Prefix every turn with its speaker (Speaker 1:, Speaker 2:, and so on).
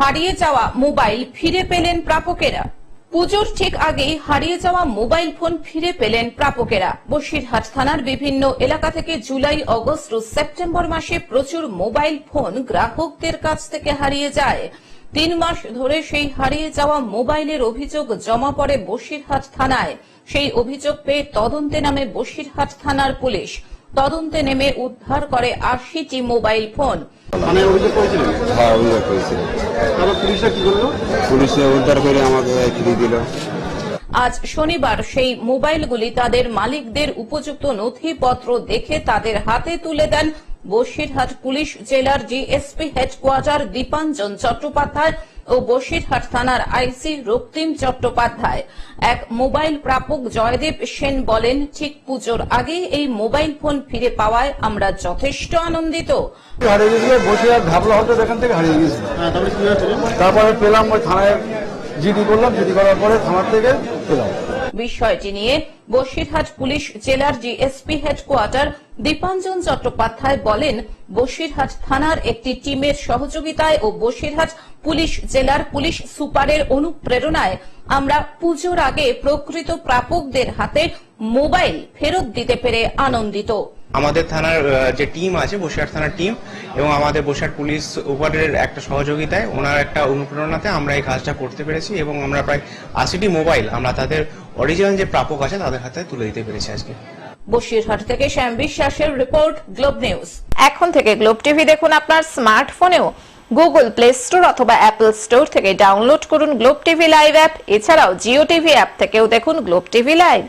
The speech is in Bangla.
Speaker 1: হারিয়ে যাওয়া মোবাইল ফিরে পেলেন প্রাপকেরা। পুজোর ঠিক আগেই হারিয়ে যাওয়া মোবাইল ফোন ফিরে পেলেন প্রাপকেরা। বসিরহাট থানার বিভিন্ন এলাকা থেকে জুলাই, অগস্ট ও সেপ্টেম্বর মাসে প্রচুর মোবাইল ফোন গ্রাহকদের কাছ থেকে হারিয়ে যায়। তিন মাস ধরে সেই হারিয়ে যাওয়া মোবাইলের অভিযোগ জমা পড়ে বসিরহাট থানায়। সেই অভিযোগ পেয়ে তদন্তে নামে বসিরহাট থানার পুলিশ। তদন্তে নেমে উদ্ধার করে আশিটি মোবাইল ফোন।
Speaker 2: হ্যাঁ অভিযোগ করেছি।
Speaker 3: তারপর পুলিশরা কি করল?
Speaker 2: পুলিশে উদ্ধার করে আমাকে ফিরে দিল।
Speaker 1: আজ শনিবার সেই মোবাইলগুলি তাদের মালিকদের উপযুক্ত নথিপত্র দেখে তাদের হাতে তুলে দেন বসিরহাট পুলিশ জেলার জিএসপি হেডকোয়ার্টার দীপাঞ্জন চট্টোপাধ্যায় ও বসিরহাট থানার আইসি রক্তিম চট্টোপাধ্যায়। এক মোবাইল প্রাপক জয়দেব সেন বলেন ঠিক পুজোর আগে এই মোবাইল ফোন ফিরে পাওয়ায় আমরা যথেষ্ট আনন্দিত।
Speaker 4: হারিয়ে গেছিল বসে আর ভাবলা এখান থেকে হারিয়ে গেছিল।
Speaker 3: হ্যাঁ তারপরে
Speaker 4: পেলাম ওই থানায় জিডি করলাম জিডি করার পরে থানার থেকে পেলাম।
Speaker 1: বিষয়টি নিয়ে বসিরহাট পুলিশ জেলার জিএসপি হেডকোয়ার্টার দীপাঞ্জন চট্টোপাধ্যায় বলেন, বসিরহাট থানার একটি টিমের সহযোগিতায় ও বসিরহাট পুলিশ জেলার পুলিশ সুপারের অনুপ্রেরণায় আমরা পুজোর আগে প্রকৃত প্রাপকদের হাতে মোবাইল ফেরত দিতে পেরে আনন্দিত।
Speaker 5: আমাদের থানার যে টিম আছে, বসিরহাট থানার টিম এবং আমাদের বসিরহাট পুলিশ সুপারের একটা সহযোগিতায় ওনার একটা অনুপ্রেরণাতে আমরা এই কাজটা করতে পেরেছি এবং আমরা প্রায় আশিটি মোবাইল আমরা তাদের অরিজিনাল যে প্রাপক আছে তাদের হাতে তুলে দিতে পেরেছে আজকে।
Speaker 1: বসিরহাট থেকে শ্যাম বিশ্বাসের রিপোর্ট গ্লোব নিউজ।
Speaker 6: এখন থেকে গ্লোব টিভি দেখুন আপনার স্মার্টফোনেও। গুগল প্লে স্টোর অথবা অ্যাপল স্টোর থেকে ডাউনলোড করুন গ্লোব টিভি লাইভ অ্যাপ। এছাড়াও জিও টিভি অ্যাপ থেকেও দেখুন গ্লোব টিভি লাইভ।